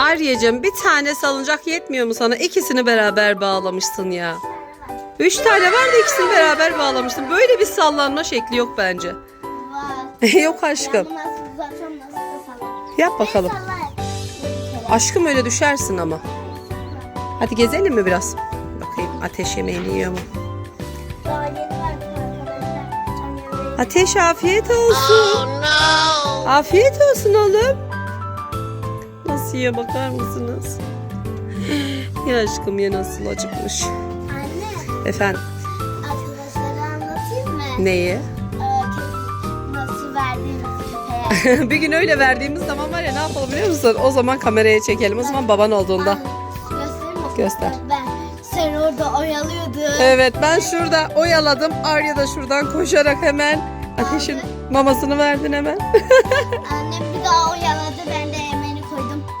Arya'cığım bir tane salıncak yetmiyor mu sana? İkisini beraber bağlamışsın ya. Üç tane var da ikisini beraber bağlamışsın. Böyle bir sallanma şekli yok bence. Var. yok aşkım. Ben nasıl nasıl. Yap bakalım. Aşkım öyle düşersin ama. Hadi gezelim mi biraz? Bakayım ateş yemeğini yiyor mu? Ateş afiyet olsun. Afiyet olsun oğlum. Yiyor bakar mısınız? Ya aşkım ya nasıl acıkmış. Anne Efendim arkadaşlara anlatayım mı? neyi? Ee, nasıl verdiğimizi köpeğe. bir gün öyle verdiğimiz zaman var ya ne yapalım biliyor musun? O zaman kameraya çekelim. O zaman baban olduğunda. Mi? Göster. Ben sen orada oyalıyordun. Evet ben şurada oyaladım. Arya da şuradan koşarak hemen ateşin mamasını verdin hemen. Annem bir daha oyaladı ben de.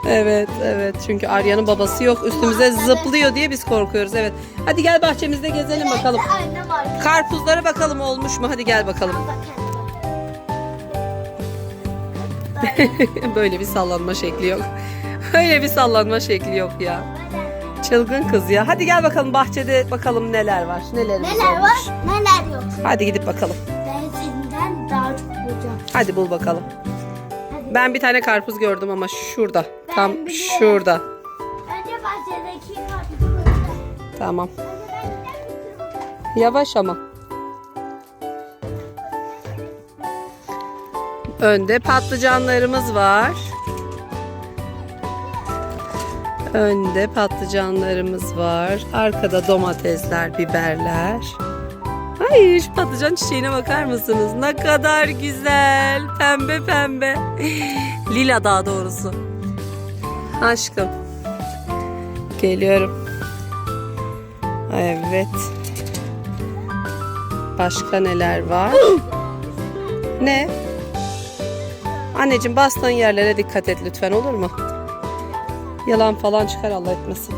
Evet evet çünkü Arya'nın babası yok üstümüze zıplıyor diye biz korkuyoruz evet. Hadi gel bahçemizde gezelim bakalım. Karpuzlara bakalım olmuş mu hadi gel bakalım. Böyle bir sallanma şekli yok. Öyle bir sallanma şekli yok ya. Çılgın kız ya. Hadi gel bakalım bahçede bakalım neler var. Nelerimiz Neler olmuş. var neler yok. Hadi gidip bakalım. Ben senden daha çok bulacağım. Hadi bul bakalım. Hadi. Ben bir tane karpuz gördüm ama şurada. Tam biliyorum. şurada. Önce bahçedeki. Tamam. Yavaş ama. Önde patlıcanlarımız var. Önde patlıcanlarımız var. Arkada domatesler, biberler. Ay şu patlıcan çiçeğine bakar mısınız? Ne kadar güzel. Pembe pembe. Lila daha doğrusu. Aşkım. Geliyorum. Evet. Başka neler var? ne? Anneciğim bastığın yerlere dikkat et lütfen olur mu? Yalan falan çıkar Allah etmesin.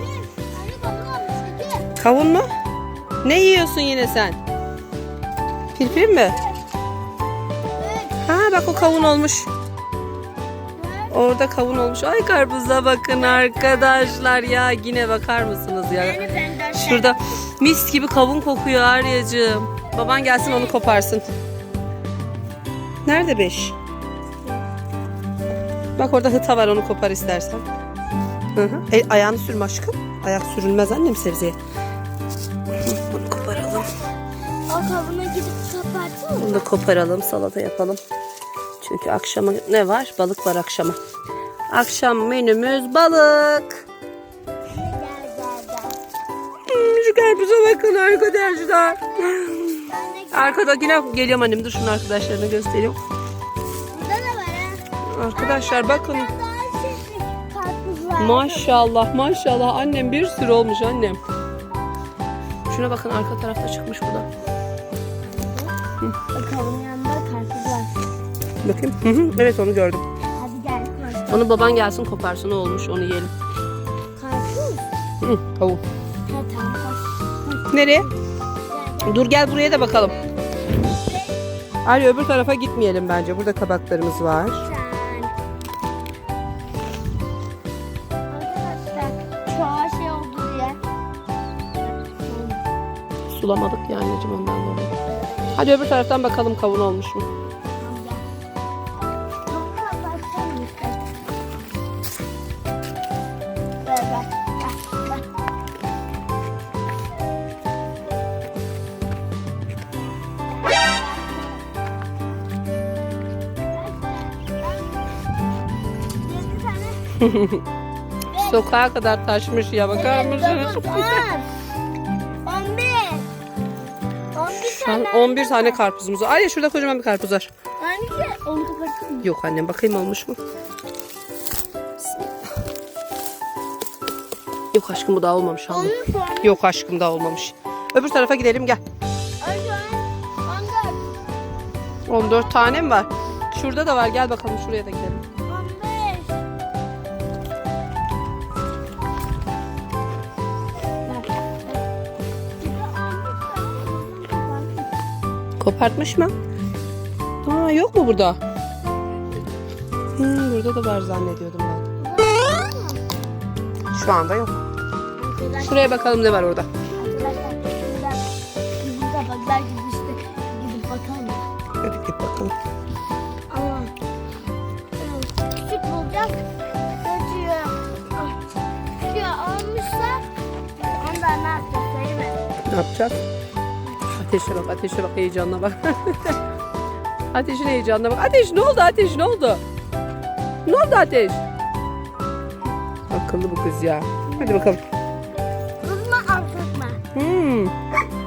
Kavun mu? Ne yiyorsun yine sen? Firfir mi? Ha bak o kavun olmuş. Orada kavun olmuş. Ay karpuza bakın arkadaşlar ya. Yine bakar mısınız ya? Şurada mis gibi kavun kokuyor Arya'cığım. Baban gelsin onu koparsın. Nerede beş? Bak orada hıta var onu kopar istersen. Hı hı. E, ayağını sürme aşkım. Ayak sürülmez annem sebzeye. Bunu koparalım. O kavuna gidip kapatsana. Bunu da koparalım salata yapalım. Çünkü akşama ne var? Balık var akşama. Akşam menümüz balık. Gel. Hmm, Şu karpuza bakın arkadaşlar. De Arkada yine geliyorum annem. Dur şunu arkadaşlarına göstereyim. burada da var ha. Arkadaşlar bakın. Maşallah maşallah annem bir sürü olmuş annem. Şuna bakın arka tarafta çıkmış bu da. Bakalım var. Bakayım. Hı hı, evet onu gördüm. Hadi gel karpuz. Onu baban gelsin koparsın ne olmuş onu yiyelim. Karpuz. Hı, tavuk. Ha tamam koş. Nereye? Dur gel buraya da bakalım. Ali öbür tarafa gitmeyelim bence. Burada kabaklarımız var. sen. Arkadaşlar çoğu şey oldu diye. Sulamadık ya anneciğim ondan dolayı. Hadi öbür taraftan bakalım kavun olmuş mu? Ver ver. Ver, ver. Yedi tane. Sokağa kadar taşmış ya bakar mısınız? Dokuz, on. On bir. On bir Şu an tane. 11 tane karpuzumuz var. Ay şurada kocaman bir karpuz var. Anne onu kapatsana. Yok annem bakayım olmuş mu? Yok aşkım bu daha olmamış anne. Yok aşkım daha olmamış. Öbür tarafa gidelim gel. Önce on dört. 14 tane mi var? Şurada da var gel bakalım şuraya da gidelim. On beş. Kopartmış mı? Aa yok mu burada? Hmm, burada da var zannediyordum ben. Şu anda yok. Şuraya bakalım ne var orada. Hadi git bakalım. Ama küçük bulacağız. Kaçıyor. Kaçıyor almışsa ondan ne yapacağız değil mi? Ne yapacağız? Ateşe bak, ateşe bak, heyecanla bak. Ateşin heyecanına bak. Ateş ne oldu Ateş ne oldu? Ne oldu Ateş? Akıllı bu kız ya. Hadi bakalım. Tutma al tutma. Hmm.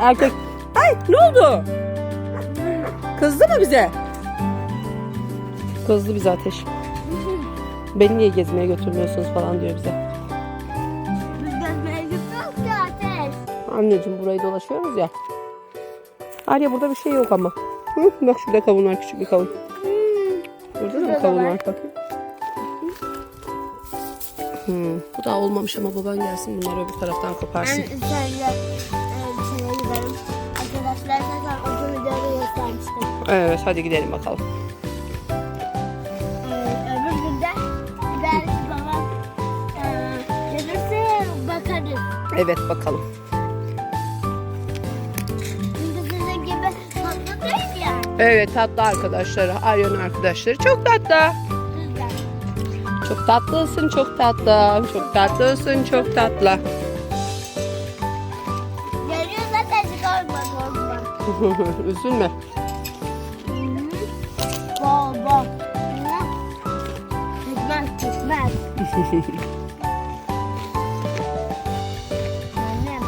Erkek. Ay ne oldu? Kızdı mı bize? Kızdı bize Ateş. Beni niye gezmeye götürmüyorsunuz falan diyor bize. Biz gezmeye gidiyoruz ki ateş. Anneciğim burayı dolaşıyoruz ya. Arya burada bir şey yok ama. Hı, bak şurada kavun var küçük bir kavun. Burada da Burada da kavun var. var bakayım. Hmm, bu daha olmamış ama baban gelsin bunları öbür taraftan Ben koparsın. seninle e, şeye giderim. Arkadaşlar zaten o videoda göstermiştim. Evet hadi gidelim bakalım. Ee, öbür günde belki babam e, gelirse bakarız. Evet bakalım. Çünkü sizin gibi tatlı değil ya. Evet tatlı arkadaşları, Arya'nın arkadaşları çok tatlı. Çok tatlısın, çok tatlı. Çok tatlısın, çok tatlı. Geliyor zaten çıkarma korkma. Üzülme. Bol. Gitmez gitmez. Annem.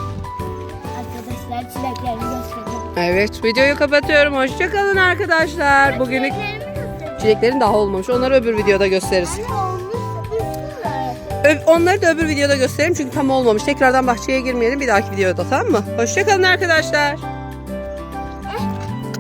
Arkadaşlar çileklerini göstereyim. Evet videoyu kapatıyorum. Hoşçakalın arkadaşlar. Bugünlük Çileklerimi çileklerin daha olmamış. Onları öbür videoda gösteririz. Anne Onları da öbür videoda gösterelim çünkü tam olmamış. Tekrardan bahçeye girmeyelim bir dahaki videoda tamam mı? Hoşçakalın arkadaşlar.